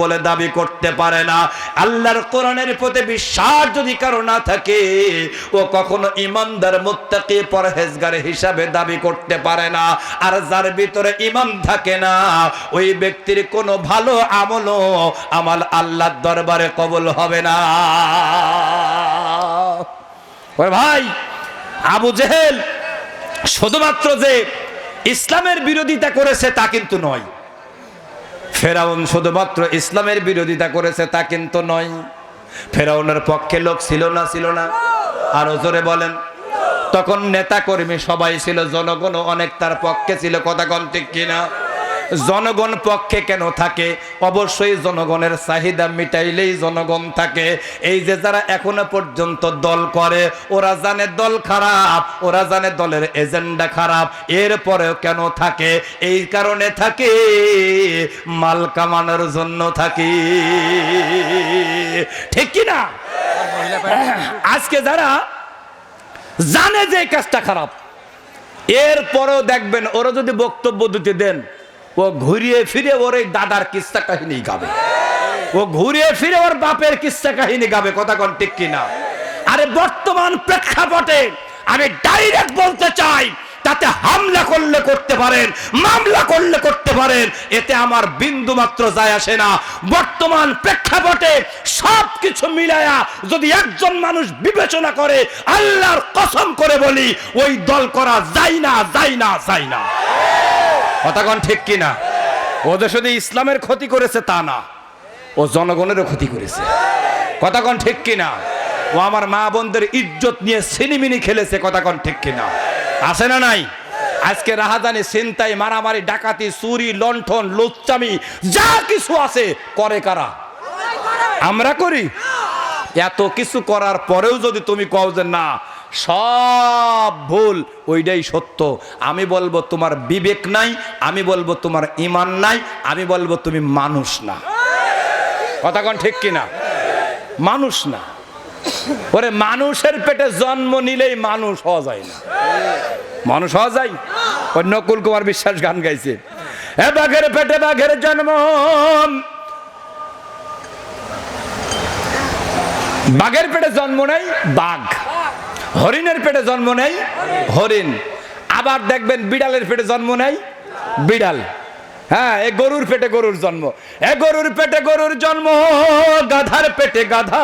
বলে দাবি করতে পারে না। আল্লাহর কোরআনের প্রতি বিশ্বাস যদি কারও না থাকে, ও কখনো ইমানদার, মুত্তাকি, পরহেজগার হিসাবে দাবি করতে পারে না। আর যার ভিতরে ইমান থাকে না, ওই ব্যক্তির কোনো ভালো আমলও আমার আল্লাহর দরবারে কবুল হবে না। ওরে ভাই, আবু জেহেল শুধুমাত্র যে ইসলামের বিরোধিতা করেছে তা কিন্তু নয়। ফেরাউন শুধুমাত্র ইসলামের বিরোধিতা করেছে তা কিন্তু নয়। ফেরাউনের পক্ষে লোক ছিল না ছিল না। আরও জোরে বলেন, তখন নেতা কর্মী সবাই ছিল জনগণ অনেক তার পক্ষে ছিল, কথা ঠিক কিনা? জনগণ পক্ষে কেন থাকে? অবশ্যই জনগণের চাহিদা মিটাইলেই জনগণ থাকে। এই যে যারা এখনও পর্যন্ত দল করে, ওরা জানে দল খারাপ, ওরা জানে দলের এজেন্ডা খারাপ, এরপরেও কেন থাকে? এই কারণে থাকে, মাল কামানোর জন্য থাকি। ঠিক কি না? আজকে যারা জানে যে কাজটা খারাপ, এরপরেও দেখবেন, ওরা যদি বক্তব্য দিতে দেন ও ঘুরিয়ে ফিরে ওর এই দাদার কিস্তা কাহিনী গাবে? ও ঘুরিয়ে ফিরে ওর বাপের কিস্তা কাহিনী গাবে? কথা কোন ঠিক কিনা? আরে বর্তমান প্রেক্ষাপটে আমি ডাইরেক্ট বলতে চাই, তাতে হামলা করলে করতে পারেন, মামলা করলে করতে পারেন, এতে আমার বিন্দু মাত্র যায় আসে না। বর্তমান প্রেক্ষাপটে সব কিছু মিলায়া যদি একজন মানুষ বিবেচনা করে, আল্লাহর কসম করে বলি, ওই দল করা যায় না যায় না যায় না। কথাগণ ঠিক কিনা? ও যে শুধু ইসলামের ক্ষতি করেছে, তা না। ও জনগণেরও ক্ষতি করেছে। কথাগণ ঠিক কিনা? ও আমার মা বোনদের ইজ্জত নিয়ে সিনিমিনি খেলেছে, কথাগণ ঠিক কিনা? আছে না নাই? আজকে রাহাদানি চিন্তাই মারামারি, ডাকাতি, চুরি, লণ্ঠন, লুচ্চামি, যা কিছু আছে, করে কারা? আমরা করি। এত কিছু করার পরেও যদি তুমি কও যে না সব ভুল ওইটাই সত্য। আমি বলব তোমার বিবেক নাই, আমি বলব তোমার ইমান নাই, আমি বলব তুমি মানুষ না। কথা কোন ঠিক কিনা? মানুষ না। ওরে মানুষের পেটে জন্ম নিলেই মানুষ হওয়া যায় না। মানুষ হওয়া যায়? ওই নকুল কুমার বিশ্বাস গান গাইছে। এ বাঘের পেটে বাঘের জন্ম। বাঘের পেটে জন্ম নেই, বাঘ। হরিণের পেটে জন্ম নেই, হরিণ। আবার দেখবেন বিড়ালের পেটে জন্ম নেই, বিড়াল। হ্যাঁ এ গরুর পেটে গরুর জন্ম। এ গরুর পেটে গরুর জন্ম, গাধার পেটে গাধা।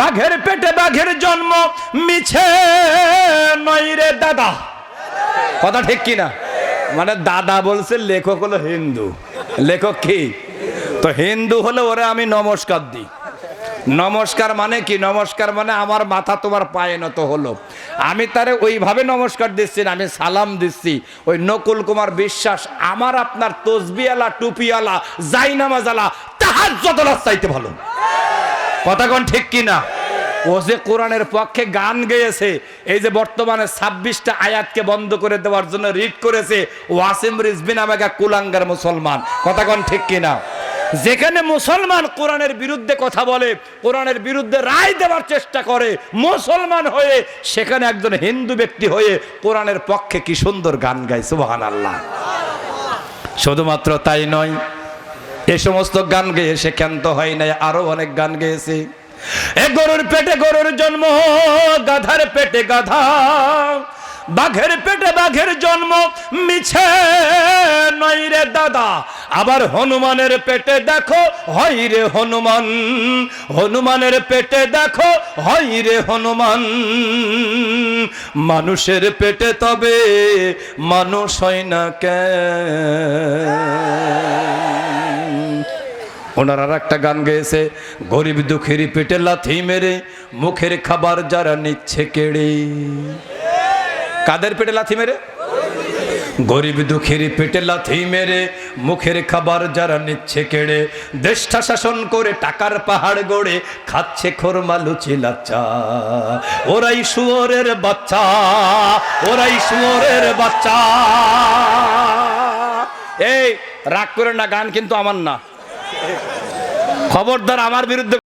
বাঘের পেটে বাঘের জন্ম, মিছে নই রে দাদা। কথা ঠিক কিনা মানে দাদা বলছে, লেখক হলো হিন্দু। লেখক কি? তো হিন্দু হলে ওরা আমি নমস্কার দিই। নমস্কার মানে কি? নমস্কার মানে আমার মাথা তোমার পায়ে নত হলো। আমি তারে ওইভাবে নমস্কার দিচ্ছি না, আমি সালাম দিচ্ছি। ওই নকুল কুমার বিশ্বাস, আমার আপনার তসবিয়ালা টুপিয়ালা জাইনামাজালা তাহার যতলা চাইতে ভালো। কথাগণ ঠিক কিনা ও যে কোরআনের পক্ষে গান গেয়েছে, এই যে বর্তমানে ছাব্বিশটা আয়াতকে বন্ধ করে দেওয়ার জন্য রিট করেছে, ওয়াসিম রিজবিন আমাকে কুলাঙ্গার মুসলমান। কথাগণ ঠিক কিনা যেখানে মুসলমান কোরআনের বিরুদ্ধে কথা বলে, কোরআনের বিরুদ্ধে রায় দেওয়ার চেষ্টা করে, মুসলমান হয়ে সেখানে একজন হিন্দু ব্যক্তি হয়ে কোরআনের পক্ষে কি সুন্দর গান গায় সুবাহান আল্লাহ শুধুমাত্র তাই নয়, এ সমস্ত গান গেয়ে সে ক্ষান্ত হয় নাই, আরও অনেক গান গেয়েছে। এ গরুর পেটে গরুর জন্ম, গাধার পেটে গাধা, বাঘের পেটে বাঘের জন্ম, মিছে নয় রে দাদা। আবার হনুমানের পেটে দেখো, হয় রে হনুমান। হনুমানের পেটে দেখো, হয় রে হনুমান। মানুষের পেটে তবে মানুষ হয় না কেন? ওনার একটা গান গেয়েছে, গরিব দুঃখের পেটে লাথি মেরে, মুখের খাবার যারা নিচ্ছে কেড়ে। কাদের পেটে লাথি মেরে? গরিব দুঃখের পেটে লাথি মেরে, মুখের খাবার যারা নিচ্ছে কেড়ে দেশটা শাসন করে টাকার পাহাড় গড়ে, খাচ্ছে খোরমা লুচি লাচ্চা। ওরাই শুয়োরের বাচ্চা, ওরাই শুয়োরের বাচ্চা। এই, রাগ করে না, গান কিন্তু আমার না। খবরদার আমার বিরুদ্ধে